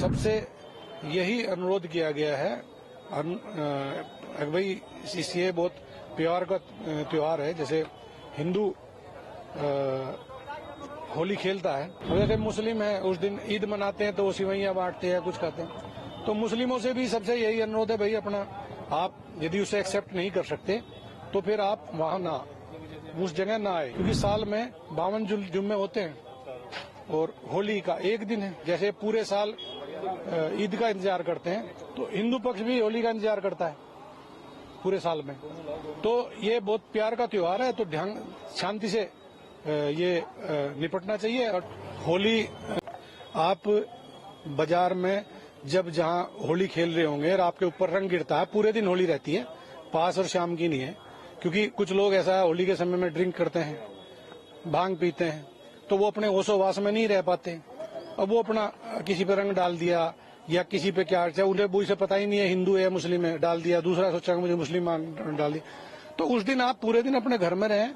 सबसे यही अनुरोध किया गया है। भाई ये बहुत प्यार का त्योहार है। जैसे हिंदू होली खेलता है। जैसे मुस्लिम है, उस दिन ईद मनाते हैं तो वो सिवैयाँ बांटते हैं, कुछ खाते हैं। तो मुस्लिमों से भी सबसे यही अनुरोध है, भाई, अपना आप यदि उसे एक्सेप्ट नहीं कर सकते तो फिर आप वहाँ ना, उस जगह ना आए। क्योंकि साल में बावन जुम्मे होते हैं। और होली का एक दिन है। जैसे पूरे साल ईद का इंतज़ार करते हैं। तो हिंदू पक्ष भी होली का इंतज़ार करता है पूरे साल में। तो ये बहुत प्यार का त्योहार है तो ध्यान शांति से ये निपटना चाहिए। और होली आप बाज़ार में जब जहाँ होली खेल रहे होंगे और आपके ऊपर रंग गिरता है, पूरे दिन होली रहती है। पास और शाम की नहीं है, क्योंकि कुछ लोग ऐसा है होली के समय में ड्रिंक करते हैं, भाँग पीते हैं तो वो अपने होशोवास में नहीं रह पाते। अब वो अपना अ, किसी पे रंग डाल दिया या किसी पे क्या चाहे उन्हें वो इसे पता ही नहीं है हिंदू है मुस्लिम है डाल दिया दूसरा सोचा कि मुझे मुस्लिम मान- डाल दिया तो उस दिन आप पूरे दिन अपने घर में रहें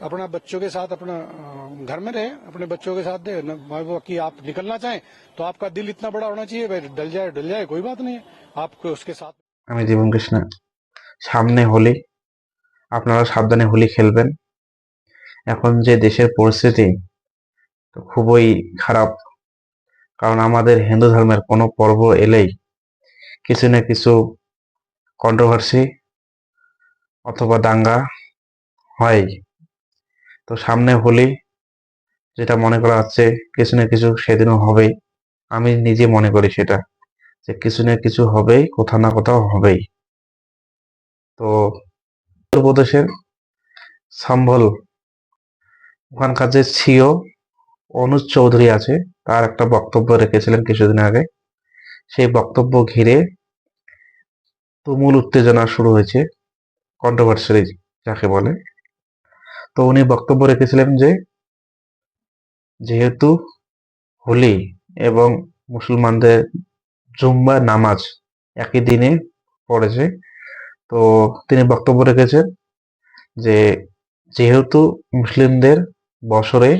अपना बच्चों के साथ अपना अ, घर में रहें अपने बच्चों के साथ दे न- माँ बाप की आप निकलना चाहें तो आपका दिल इतना बड़ा होना चाहिए भाई डल जाए डल जाए कोई बात नहीं है आपको उसके साथ আমি জীবন কৃষ্ণ সামনে হোলি আপনারা সাবধানে হোলি খেলবেন এখন যে দেশের পরিস্থিতি তো খুবই খারাপ কারণ আমাদের হিন্দু ধর্মের কোনো পর্ব এলেই কিছু না কিছু কন্ট্রোভার্সি অথবা দাঙ্গা হয়। তো সামনে হোলি, যেটা মনে করা হচ্ছে কিছু না কিছু সেদিনও হবেই। আমি নিজে মনে করি সেটা, যে কিছু না কিছু হবেই, কোথাও না কোথাও হবেই। তো উত্তরপ্রদেশের সম্বল, ওখানকার যে সিও অনুজ চৌধুরী আছে। তার একটা বক্তব্য রেখেছিলেন কিছুদিন আগে। সেই বক্তব্য ঘিরে তুমুল উত্তেজনা শুরু হয়েছে কন্ট্রোভার্সারি যাকে বলে। তো উনি বক্তব্য রেখেছিলেন যে, যেহেতু হোলি এবং মুসলমানদের জুম্বা নামাজ একই দিনে পড়েছে, তো তিনি বক্তব্য রেখেছেন যে, যেহেতু মুসলিমদের বছরে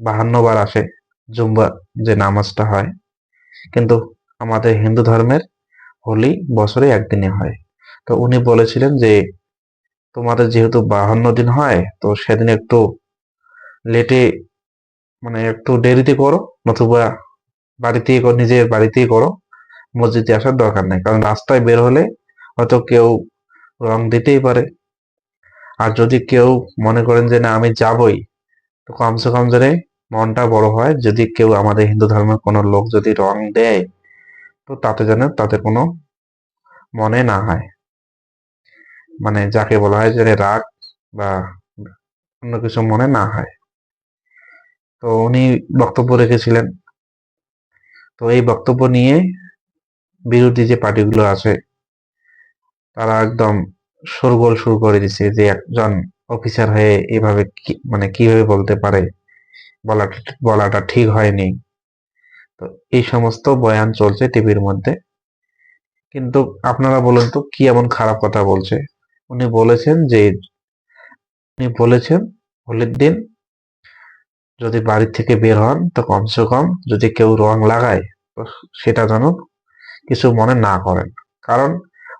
বাহান্ন বার আসে জুম্বা যে নামাজটা হয়। কিন্তু আমাদের হিন্দু ধর্মের হোলি বছরে একদিনে হয়। তো উনি বলেছিলেন যে, তোমাদের যেহেতু বাহান্ন দিন হয়, তো সেদিন একটু লেটে মানে একটু দেরিতে করো, নতুবা বাড়িতেই করো, নিজের বাড়িতেই করো। মসজিদে আসার দরকার নেই। কারণ রাস্তায় বের হলে হয়তো কেউ রং দিতেই পারে। আর যদি কেউ মনে করেন যে, না, আমি যাবই, তো কমসে কম যেন মনটা বড় হয়, যদি কেউ আমাদের হিন্দু ধর্মের কোনো লোক যদি রং দেয়, তো তাতে যেন তাতে কোনো মনে না হয়। মানে যাকে বলা হয় যে রাগ বা অন্য কিছু মনে না হয়। তো উনি বক্তব্য রেখেছিলেন। তো এই বক্তব্য নিয়ে বিরোধী যে পার্টিগুলো আছে, তারা একদম শোরগোল শুরু করে দিছে যে একজন অফিসার হয়ে এভাবে মানে কীভাবে বলতে পারে। বলাটা বলাটা ঠিক হয়নি। তো এই সমস্ত বয়ান চলছে টিভির মধ্যে। কিন্তু আপনারা বলুন তো, কি এমন খারাপ কথা বলছে? উনি বলেছেন যে, উনি বলেছেন হোলির দিন, যদি বাড়ি থেকে বের হন তো কমসে কম যদি কেউ রং লাগায়, তো সেটা যেন কিছু মনে না করেন। কারণ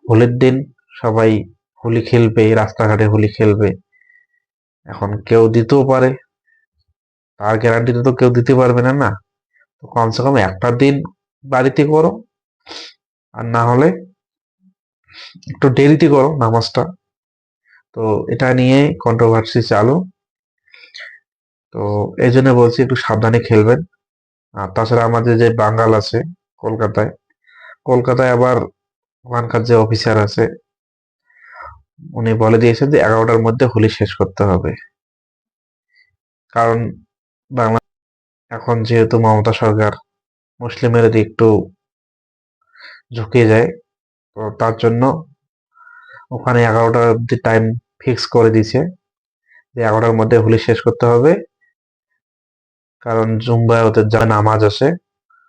হোলির দিন সবাই হোলি খেলবে, রাস্তাঘাটে হোলি খেলবে। এখন কেউ দিতেও পারে। তার গ্যারান্টি তো কেউ দিতে পারবে না না? তো কমসে কম একটা দিন বাড়িতে করো, আর না হলে একটু দেরিতে করো নামাজটা। তো এটা নিয়ে কন্ট্রোভার্সি চালু। তো এই জন্য বলছি একটু সাবধানে খেলবেন। আর তাছাড়া আমাদের যে বাঙ্গাল আছে কলকাতায় কলকাতায় আবার ওখানকার যে অফিসার আছে, উনি বলে দিয়েছেন যে এগারোটার মধ্যে হোলি শেষ করতে হবে। কারণ বাংলা এখন যেহেতু মমতা সরকার মুসলিমের দিকে একটু ঝুঁকে যায়, তো তার জন্য ওখানে এগারোটা অব্দি টাইম ফিক্স করে দিয়েছে। যে এগারোটার মধ্যে হোলি শেষ করতে হবে। কারণ জুম্বায় ওদের যা নামাজ আছে,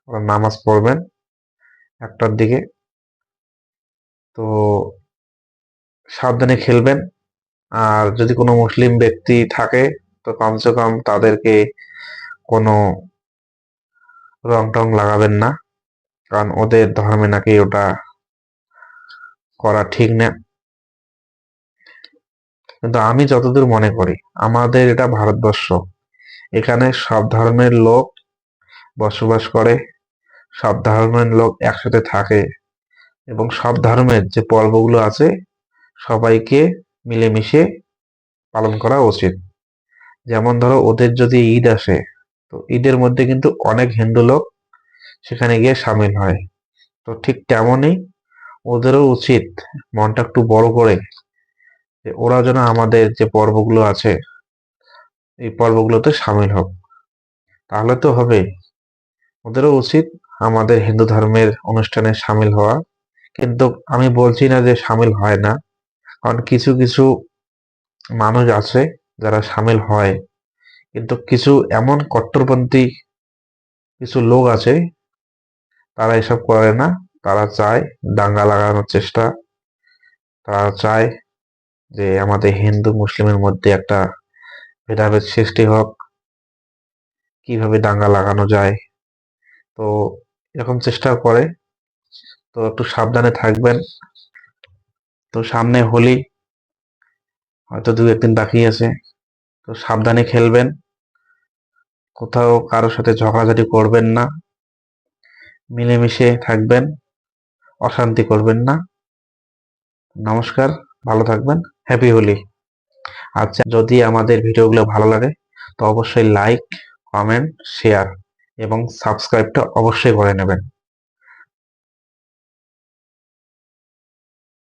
ওরা নামাজ পড়বেন একটার দিকে। তো সাবধানে খেলবেন। আর যদি কোনো মুসলিম ব্যক্তি থাকে তো কমসে কম তাদেরকে কোনো রং টং লাগাবেন না। কারণ ওদের ধর্মে নাকি ওটা করা ঠিক না। কিন্তু আমি যতদূর মনে করি, আমাদের এটা ভারতবর্ষ। এখানে সব ধর্মের লোক বসবাস করে, সব ধর্মের লোক একসাথে থাকে এবং সব ধর্মের যে পর্বগুলো আছে, সবাইকে মিলেমিশে পালন করা উচিত। যেমন ধরো ওদের যদি ঈদ আসে, তো ঈদের মধ্যে কিন্তু অনেক হিন্দু লোক সেখানে গিয়ে সামিল হয়। তো ঠিক তেমনই ওদেরও উচিত মনটা একটু বড় করে যে ওরা যেন আমাদের যে পর্বগুলো আছে, এই পর্বগুলোতে সামিল হোক। তাহলে তো হবে। ওদেরও উচিত আমাদের হিন্দু ধর্মের অনুষ্ঠানে সামিল হওয়া। কিন্তু আমি বলছি না যে সামিল হয় না। কারণ কিছু কিছু মানুষ আছে যারা সামিল হয়। কিন্তু কিছু এমন কট্টরপন্থী কিছু লোক আছে, তারা এসব করে না। তারা চায় দাঙ্গা লাগানোর চেষ্টা। তারা চায় যে আমাদের হিন্দু মুসলিমের মধ্যে একটা ভেদাভেদ সৃষ্টি হোক। কীভাবে দাঙ্গা লাগানো যায়? তো এরকম চেষ্টা করে। তো একটু সাবধানে থাকবেন। তো সামনে হোলি হয়তো দু একদিন বাকি আছে। তো সাবধানে খেলবেন। কোথাও কারোর সাথে ঝগড়াঝাটি করবেন না। মিলেমিশে থাকবেন। অশান্তি করবেন না। নমস্কার, ভালো থাকবেন। হ্যাপি হোলি আচ্ছা যদি আমাদের ভিডিওগুলো ভালো লাগে, তো অবশ্যই লাইক কমেন্ট শেয়ার এবং সাবস্ক্রাইবটা অবশ্যই করে নেবেন।